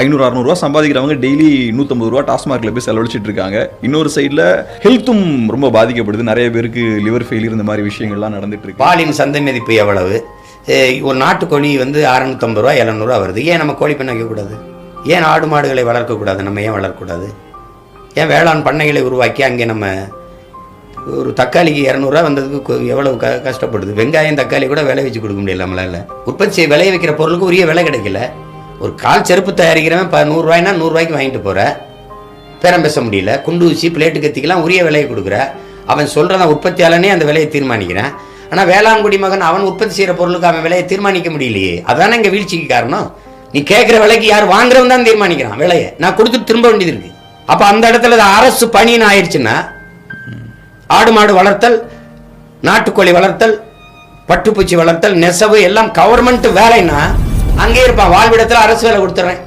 ஐநூறு அறநூறுவா சம்பாதிக்கிறவங்க டெய்லி நூற்றம்பது ரூபா டாஸ்மார்க்கில் போய் செலவழிச்சிட்டு இருக்காங்க. இன்னொரு சைடில் ஹெல்த்தும் ரொம்ப பாதிக்கப்படுது. நிறைய பேருக்கு லிவர் ஃபெயிலியர் இந்த மாதிரி விஷயங்கள்லாம் நடந்துட்டு இருக்கு. பாலின் சந்தை மதிப்பு எவ்வளவு? ஒரு நாட்டுக்கோழி வந்து அறநூற்றம்பது ரூபா எழுநூறுவா வருது. ஏன் நம்ம கோழி பண்ண வைக்கக்கூடாது ஏன் ஆடு மாடுகளை வளர்க்கக்கூடாது நம்ம ஏன் வளர்க்கக்கூடாது ஏன் வேளாண் பண்ணைகளை உருவாக்கி அங்கே நம்ம ஒரு தக்காளிக்கு இரநூறுவா வந்ததுக்கு எவ்வளவு க கஷ்டப்படுது? வெங்காயம் தக்காளி கூட விளை வச்சு கொடுக்க முடியல நம்மளால. உற்பத்தி செய்ய விளைய வைக்கிற பொருளுக்கு உரிய விலை கிடைக்கல. ஒரு கால் செருப்பு தயாரிக்கிறவன் இப்போ நூறுரூவாய்னா நூறுரூவாய்க்கு வாங்கிட்டு போகிற பேரம் பேச முடியல. குண்டு ஊசி பிளேட்டு கத்திக்கெல்லாம் உரிய விலையை கொடுக்குற. அவன் சொல்கிறத உற்பத்தியாளனே அந்த விலையை தீர்மானிக்கிறான். ஆனால் வேளாண்குடி மகன் அவன் உற்பத்தி செய்கிற பொருளுக்கு அவன் விலையை தீர்மானிக்க முடியலையே. அதானே இங்கே வீழ்ச்சிக்கு காரணம்? நீ கேட்குற விலைக்கு யார் வாங்குறவன் தான் தீர்மானிக்கிறான் விலையை. நான் கொடுத்துட்டு திரும்ப வேண்டியது இருக்கு. அப்போ அந்த இடத்துல அரசு பணின்னு ஆயிடுச்சுன்னா ஆடு மாடு வளர்த்தல் நாட்டுக்கோழி வளர்த்தல் பட்டுப்பூச்சி வளர்த்தல் நெசவு எல்லாம் கவர்மெண்ட் வேலைன்னா அங்கே இருப்பான். வாழ்விடத்தில் அரசு வேலை கொடுத்துட்றேன்